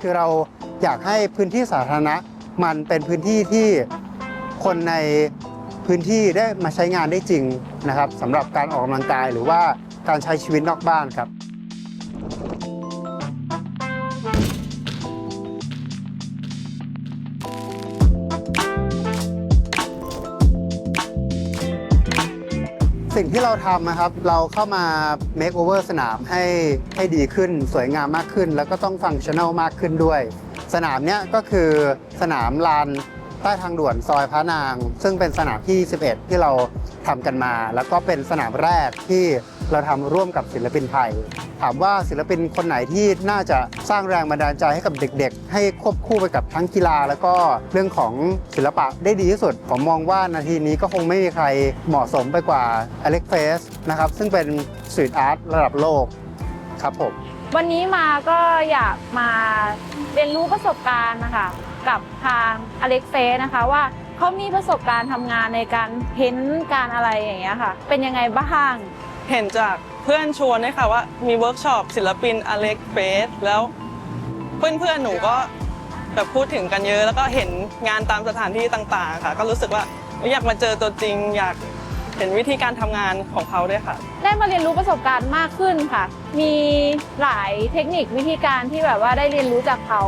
คือเราอยากให้พื้นที่สาธารณะ มันเป็นพื้นที่ที่คนในพื้นที่ได้มาใช้งานได้จริงนะครับสำหรับการออกกำลังกายหรือว่าการใช้ชีวิตนอกบ้านครับ สิ่งที่เราทำนะครับ เราเข้ามา make over สนามให้ให้ดีขึ้น สวยงามมากขึ้น แล้วก็ต้องฟังชั่น a ลมากขึ้นด้วย สนามเนี้ยก็คือสนามลาน ใต้ทางด่วนซอยพระนาง ซึ่งเป็นสนามที่ 11 ที่เราทำกันมา แล้วก็เป็นสนามแรกที่เราทำร่วมกับศิลปินไทย ถามว่าศิลปินคนไหนที่น่าจะสร้างแรงบันดาลใจให้กับเด็กๆ ให้ควบคู่ไปกับทั้งกีฬา แล้วก็เรื่องของศิลปะได้ดีที่สุด ผมมองว่านาทีนี้ก็คงไม่มีใครเหมาะสมไปกว่าอเล็กเฟสนะครับซึ่งเป็นสตรีทอาร์ตระดับโลกครับผมวันนี้มาก็อยากมาเรียนรู้ประสบการณ์นะคะ กับทางอเล็กเฟสนะคะว่าเขามีประสบการณ์ทำงานในการเพ้นท์การอะไรอย่างเงี้ยค่ะ เป็นยังไงบ้าง เห็นจากเพื่อนชวนด้วยค่ะว่ามีเวิร์กช็อปศิลปินอเล็กเฟสแล้วเพื่อนๆหนูก็แบบพูดถึงกันเยอะ แล้วก็เห็นงานตามสถานที่ต่างๆ ค่ะ ก็รู้สึกว่าอยากมาเจอตัวจริง อยากเห็นวิธีการทำงานของเขาด้วยค่ะ ได้มาเรียนรู้ประสบการณ์มากขึ้นค่ะ มีหลายเทคนิควิธีการที่แบบว่าได้เรียนรู้จากเขา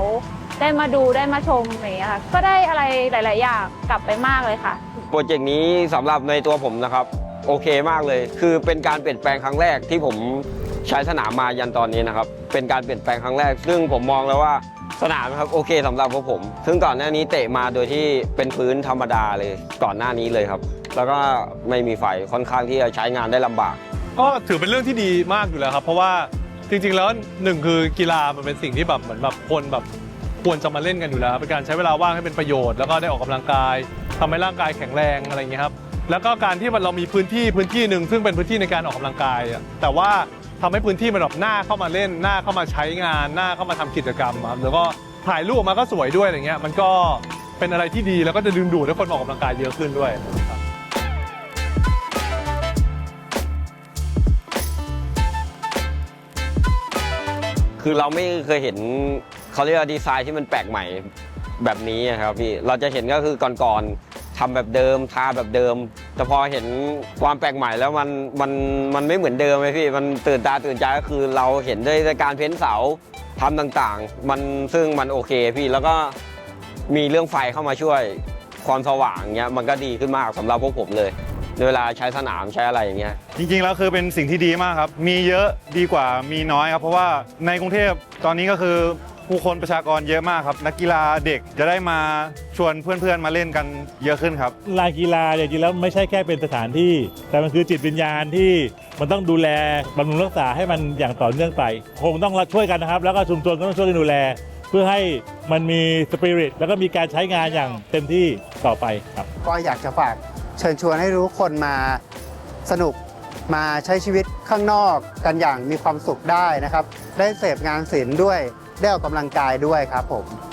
ได้มาดูได้มาชมอะไรอย่างเงี้ยค่ะก็ได้อะไรหลาย ๆ อย่างกลับไปมากเลยค่ะ โปรเจกต์นี้สำหรับในตัวผมนะครับ โอเคมากเลย คือเป็นการเปลี่ยนแปลงครั้งแรกที่ผมใช้สนามมายันตอนนี้นะครับ เป็นการเปลี่ยนแปลงครั้งแรก ซึ่งผมมองแล้วว่าสนามนะครับโอเคสำหรับพวกผม ซึ่งก่อนหน้านี้เตะมาโดยที่เป็นพื้นธรรมดาเลยก่อนหน้านี้เลยครับ แล้วก็ไม่มีไฟค่อนข้างที่จะใช้งานได้ลำบาก ก็ถือเป็นเรื่องที่ดีมากอยู่แล้วครับ เพราะว่าจริงๆแล้วหนึ่งคือกีฬามันเป็นสิ่งที่แบบเหมือนแบบคนแบบ ควรจะมาเล่นกันอยู่แล้ว เป็นการใช้เวลาว่างให้เป็นประโยชน์แล้วก็ได้ออกกำลังกายทำให้ร่างกายแข็งแรงอะไรอย่างเงี้ยครับแล้วก็การที่มันเรามีพื้นที่พื้นที่หนึ่งซึ่งเป็นพื้นที่ในการออกกำลังกายอะแต่ว่าทำให้พื้นที่มันแบบหน้าเข้ามาเล่นหน้าเข้ามาใช้งานหน้าเข้ามาทำกิจกรรมครับแล้วก็ถ่ายรูปมาก็สวยด้วยอะไรเงี้ยมันก็เป็นอะไรที่ดีแล้วก็จะดึงดูดให้คนออกกำลังกายเยอะขึ้นด้วยครับคือเราไม่เคยเห็น เขาเรียกว่าดีไซน์ที่มันแปลกใหม่แบบนี้ครับพี่เราจะเห็นก็คือก่อนๆทำแบบเดิมทาแบบเดิม แต่พอเห็นความแปลกใหม่แล้วมันมันมันไม่เหมือนเดิมเลยพี่มันตื่นตาตื่นใจก็คือเราเห็นด้วยการเพ้นเสาทำต่างๆ มันซึ่งมันโอเคพี่แล้วก็มีเรื่องไฟเข้ามาช่วยความสว่างเงี้ยมันก็ดีขึ้นมากสำหรับพวกผมเลยในเวลาใช้สนามใช้อะไรอย่างเงี้ยจริงๆแล้วคือเป็นสิ่งที่ดีมากครับ มีเยอะดีกว่ามีน้อยครับ เพราะว่าในกรุงเทพตอนนี้ก็คือ ผู้คนประชากรเยอะมากครับ นักกีฬาเด็กจะได้มาชวนเพื่อนๆมาเล่นกันเยอะขึ้นครับลานกีฬาจริงๆแล้วไม่ใช่แค่เป็นสถานที่ แต่มันคือจิตวิญญาณที่มันต้องดูแลบำรุงรักษาให้มันอย่างต่อเนื่องไป คงต้องช่วยกันนะครับ แล้วก็ชุมชนก็ต้องช่วยกันดูแล เพื่อให้มันมีสปิริตแล้วก็มีการใช้งานอย่างเต็มที่ต่อไปครับ ก็อยากจะฝากเชิญชวนให้ทุกคนมาสนุกมาใช้ชีวิตข้างนอกกันอย่างมีความสุขได้นะครับ ได้เสพงานศิลป์ด้วย ได้ออกกำลังกายด้วยครับผม